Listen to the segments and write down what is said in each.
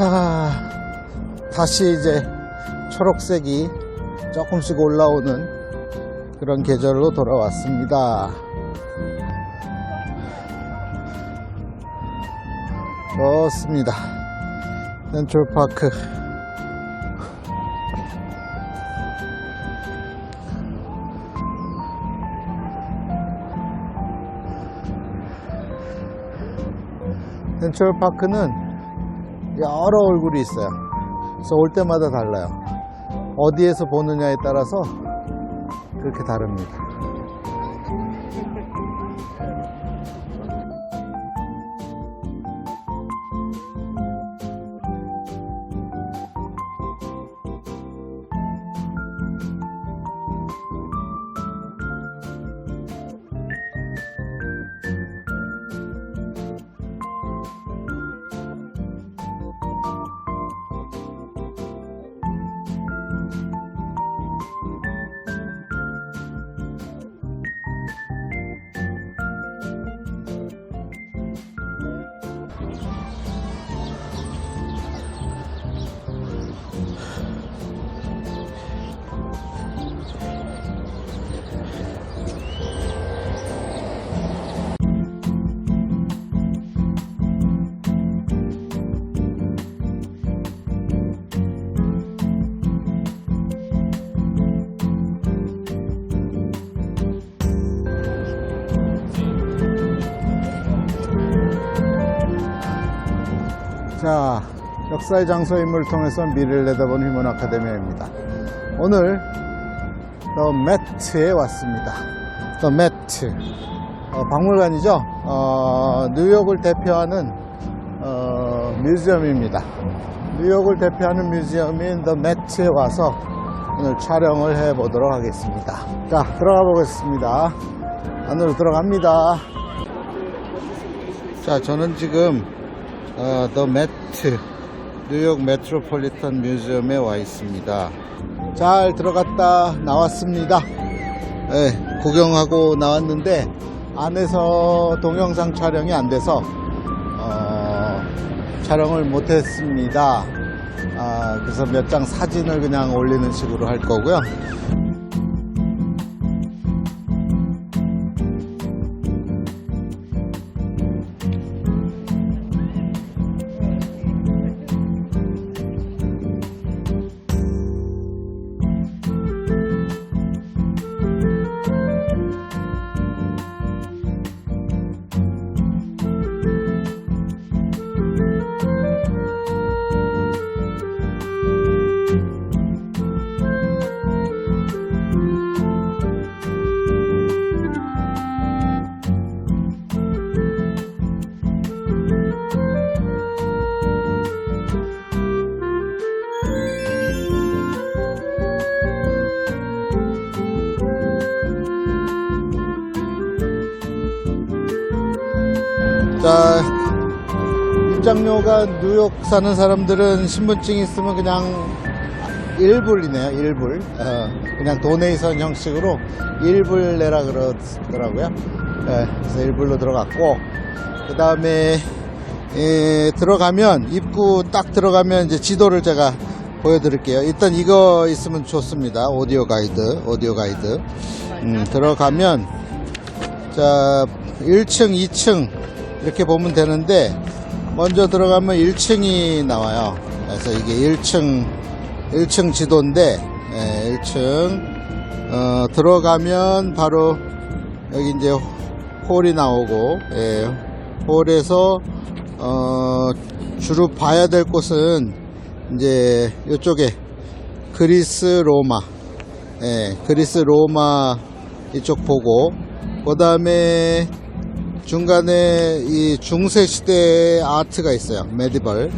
하, 다시 이제 초록색이 조금씩 올라오는 그런 계절로 돌아왔습니다. 좋습니다. 센트럴파크. 센트럴파크는 여러 얼굴이 있어요. 그래서 올 때마다 달라요. 어디에서 보느냐에 따라서 그렇게 다릅니다. 자, 역사의 장소임을 통해서 미래를 내다본 휴먼 아카데미입니다. 오늘 더 매트에 왔습니다. 더 매트. 어, 박물관이죠. 어, 뉴욕을 대표하는 어, 뮤지엄입니다. 뉴욕을 대표하는 뮤지엄인 더 매트에 와서 오늘 촬영을 해 보도록 하겠습니다. 자, 들어가 보겠습니다. 안으로 들어갑니다. 자, 저는 지금 어, 더 매트 뉴욕 메트로폴리탄 뮤지엄에 와 있습니다. 잘 들어갔다 나왔습니다. 예, 구경하고 나왔는데 안에서 동영상 촬영이 안 돼서 어, 촬영을 못했습니다. 아, 그래서 몇 장 사진을 그냥 올리는 식으로 할 거고요. 입장료가 뉴욕 사는 사람들은 신분증 있으면 그냥 1불이네요, 1불. 어, 그냥 도네이션 형식으로 1불 내라 그러더라고요. 예, 그래서 1불로 들어갔고, 그 다음에, 들어가면, 입구 딱 들어가면 이제 지도를 제가 보여드릴게요. 일단 이거 있으면 좋습니다. 오디오 가이드, 오디오 가이드. 음, 들어가면, 자, 1층, 2층 이렇게 보면 되는데 먼저 들어가면 1층이 나와요. 그래서 이게 1층 1층 지도인데 예, 1층 어, 들어가면 바로 여기 이제 홀이 나오고 예, 홀에서 어, 주로 봐야 될 곳은 이제 이쪽에 그리스 로마 예, 그리스 로마 이쪽 보고 그 다음에 중간에 이 중세 시대 아트가 있어요. 메디벌.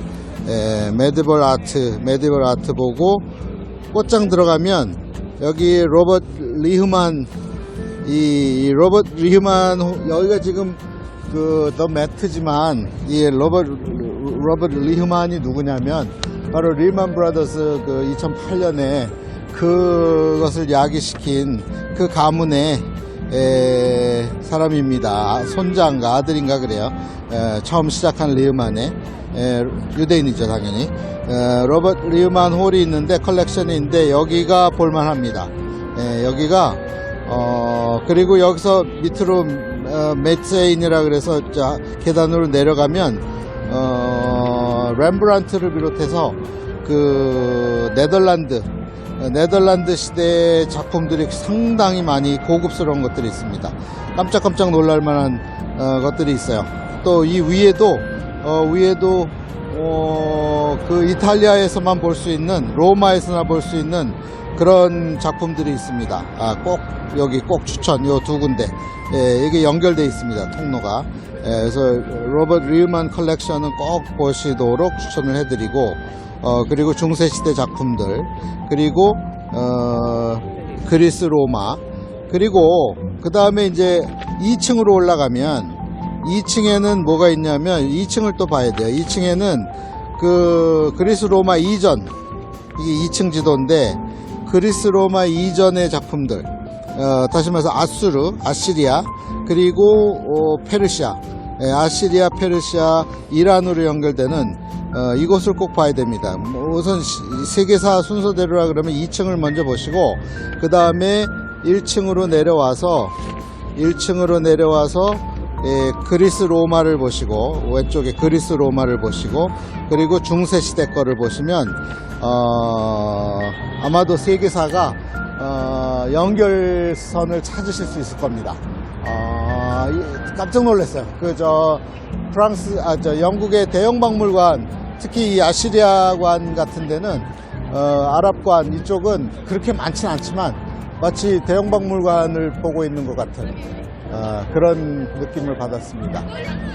예, 메디벌 아트, 메디벌 아트 보고 꽃장 들어가면 여기 로버트 리흐만 이, 이 로버트 리흐만 호- 여기가 지금 그더 매트지만 이 로버트 로버트 리흐만이 누구냐면 바로 리만 브라더스 그 2008년에 그것을 야기시킨 그 가문의 에, 사람입니다. 손자인가 아들인가 그래요. 에, 처음 시작한 리흐만의 에, 유대인이죠 당연히 에, 로버트 리우만 홀이 있는데 컬렉션이 있는데 여기가 볼만합니다 에, 여기가 어 그리고 여기서 밑으로 어, 메트세인이라 그래서 자, 계단으로 내려가면 어 렘브란트를 비롯해서 그 네덜란드 어, 네덜란드 시대의 작품들이 상당히 많이 고급스러운 것들이 있습니다. 깜짝깜짝 놀랄 만한 어, 것들이 있어요. 또 이 위에도 어, 위에도 어, 그 이탈리아에서만 볼 수 있는 로마에서나 볼 수 있는 그런 작품들이 있습니다. 아, 꼭 여기 꼭 추천 요 두 군데 예, 이게 연결돼 있습니다. 통로가 예, 그래서 로버트 리만 컬렉션은 꼭 보시도록 추천을 해드리고 어, 그리고 중세시대 작품들 그리고 어, 그리스 로마 그리고 그 다음에 이제 2층으로 올라가면 2층에는 뭐가 있냐면 2층을 또 봐야 돼요. 2층에는 그 그리스 로마 이전 이게 2층 지도인데 그리스 로마 이전의 작품들 어, 다시 말해서 아수르, 아시리아 그리고 어, 페르시아 예, 아시리아, 페르시아, 이란으로 연결되는 어, 이곳을 꼭 봐야 됩니다. 뭐 우선 시- 세계사 순서대로라 그러면 2층을 먼저 보시고 그 다음에 1층으로 내려와서 1층으로 내려와서 예, 그리스 로마를 보시고 왼쪽에 그리스 로마를 보시고 그리고 중세 시대 거를 보시면 어, 아마도 세계사가 어, 연결선을 찾으실 수 있을 겁니다. 어, 이- 깜짝 놀랐어요. 그 저 프랑스 아 저 영국의 대형 박물관 특히 이 아시리아관 같은 데는 어, 아랍관 이쪽은 그렇게 많진 않지만 마치 대형 박물관을 보고 있는 것 같은 어, 그런 느낌을 받았습니다.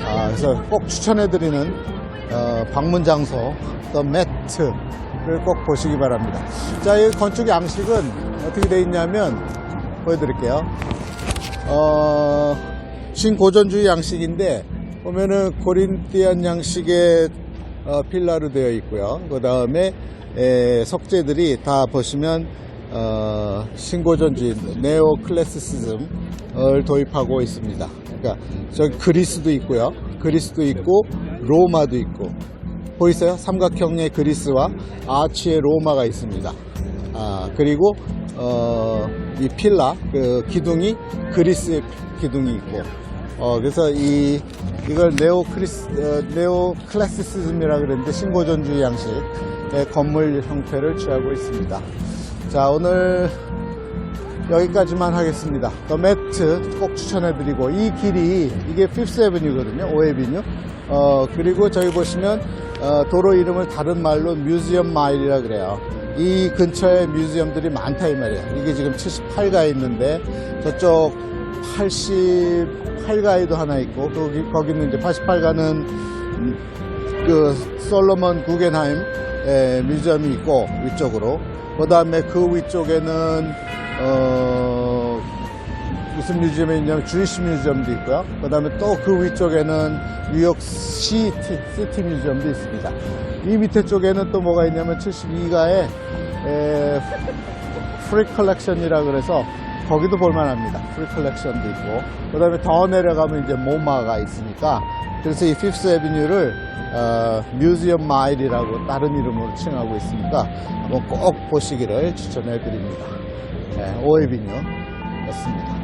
아, 그래서 꼭 추천해드리는 어, 방문 장소, 더 매트를 꼭 보시기 바랍니다. 자, 이 건축 양식은 어떻게 되어 있냐면 보여드릴게요. 어, 신고전주의 양식인데 보면은 코린티안 양식의 어, 필라로 되어 있고요. 그 다음에 석재들이 다 보시면 어, 신고전주의 네오 클래시시즘을 도입하고 있습니다. 그러니까 저기 그리스도 있고요. 그리스도 있고 로마도 있고 보이세요? 삼각형의 그리스와 아치의 로마가 있습니다. 아, 그리고, 어, 이 필라, 그 기둥이 그리스의 기둥이 있고, 어, 그래서 이, 이걸 네오 크리스, 어, 네오 클래시시즘이라 그랬는데 신고전주의 양식의 건물 형태를 취하고 있습니다. 자, 오늘 여기까지만 하겠습니다. 더 매트 꼭 추천해드리고 이 길이 이게 피프스 에비뉴거든요. 오에비뉴. 어 그리고 저기 보시면 어, 도로 이름을 다른 말로 뮤지엄 마일이라 그래요. 이 근처에 뮤지엄들이 많다 이 말이에요. 이게 지금 78가에 있는데 저쪽 88가에도 하나 있고 거기 거기는 이제 88가는 그 솔로몬 구겐하임 에, 뮤지엄이 있고 위쪽으로. 그 다음에 그 위쪽에는 어 무슨 뮤지엄이 있냐면 주이시 뮤지엄도 있고요. 그 다음에 또 그 위쪽에는 뉴욕 시티 시티 뮤지엄도 있습니다. 이 밑에 쪽에는 또 뭐가 있냐면 72가에 프리 컬렉션이라 그래서 거기도 볼만합니다. 프리 컬렉션도 있고 그 다음에 더 내려가면 이제 모마가 있으니까 그래서 이 피프스 에비뉴를 어, 뮤지엄 마일이라고 다른 이름으로 칭하고 있으니까 한번 꼭 보시기를 추천해 드립니다. 네, 오에비뉴였습니다.